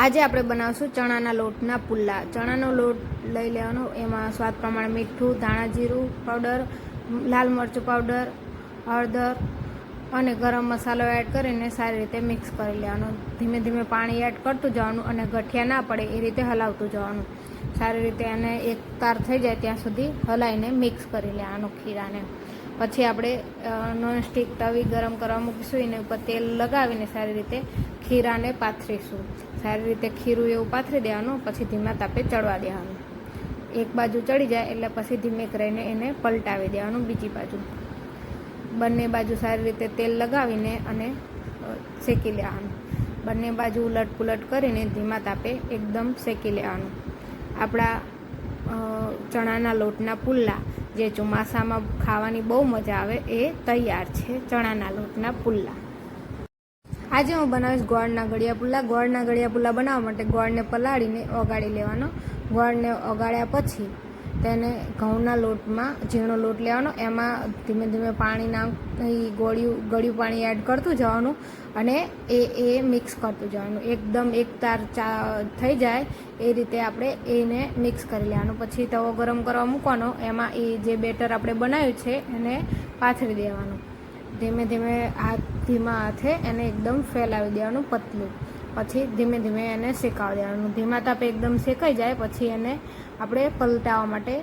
આજે આપણે બનાવશું ચણાના લોટના પુલ્લા. ચણાનો લોટ લઈ લેવાનો. એમાં સ્વાદ પ્રમાણે મીઠું, ધાણા જીરું પાવડર, લાલ મરચું પાવડર, હળદર અને ગરમ મસાલો એડ કરીને સારી રીતે મિક્સ કરી લેવાનું. ધીમે ધીમે પાણી એડ કરતું જવાનું અને ગઠિયા ના પડે એ રીતે હલાવતું જવાનું. સારી રીતે એને એક તાર થઈ જાય ત્યાં સુધી હલાવીને મિક્સ કરી લેવાનું ખીરાને. પછી આપણે નોનસ્ટિક તવી ગરમ કરવા મૂકીશું, એની ઉપર તેલ લગાવીને સારી રીતે ખીરાને પાથરીશું. સારી રીતે ખીરું એવું પાથરી દેવાનું, પછી ધીમા તાપે ચડવા દેવાનું. એક બાજુ ચડી જાય, એટલે પછી ધીમે કરીને એને પલટાવી દેવાનું બીજી બાજુ. બંને બાજુ સારી રીતે તેલ લગાવીને અને શેકી લેવાનું. બંને બાજુ ઉલટ પુલટ કરીને ધીમા તાપે એકદમ શેકી લેવાનું. આપણા ચણાના લોટના પુલ્લા જે ચોમાસામાં ખાવાની બહુ મજા આવે એ તૈયાર છે ચણાના લોટના પુલ્લા. આજે હું બનાવીશ ગોળના ગળિયા પુલ્લા. ગોળના ગળિયા પુલ્લા બનાવવા માટે ગોળને પલાળીને ઓગાળી લેવાનો. ગોળને ઓગાળ્યા પછી તેને ઘઉંના લોટમાં ઝીણો લોટ લેવાનો. એમાં ધીમે ધીમે પાણીના એ ગોળિયું, ગળ્યું પાણી એડ કરતું જવાનું અને એ એ મિક્સ કરતું જવાનું. એકદમ એક તાર ચા થઈ જાય એ રીતે આપણે એને મિક્સ કરી લેવાનું. પછી તવો ગરમ કરવા મૂકવાનો. એમાં એ જે બેટર આપણે બનાવ્યું છે એને પાથરી દેવાનું. ધીમે ધીમે હાથ, ધીમા હાથે એને એકદમ ફેલાવી દેવાનું પતલું. પછી ધીમે ધીમે એને શેકાવી દેવાનું. ધીમા તાપે એકદમ શેકાઈ જાય, પછી એને આપણે પલટાવવા માટે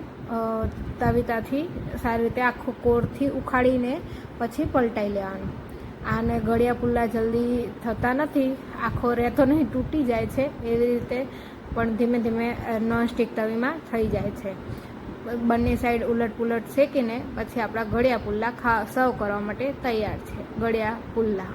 તવિતાથી સારી રીતે આખો કોરથી ઉખાડીને પછી પલટાઈ લેવાનું. આને ગળિયા પુલ્લા જલ્દી થતા નથી, આખો રહેતો નહીં, તૂટી જાય છે એવી રીતે, પણ ધીમે ધીમે નોનસ્ટિક તવીમાં થઈ જાય છે. બંને સાઈડ ઉલટ પુલટ શેકીને પછી આપણા ગળિયા પુલ્લા ખા, સર્વ કરવા માટે તૈયાર છે. ગળિયા પુલ્લા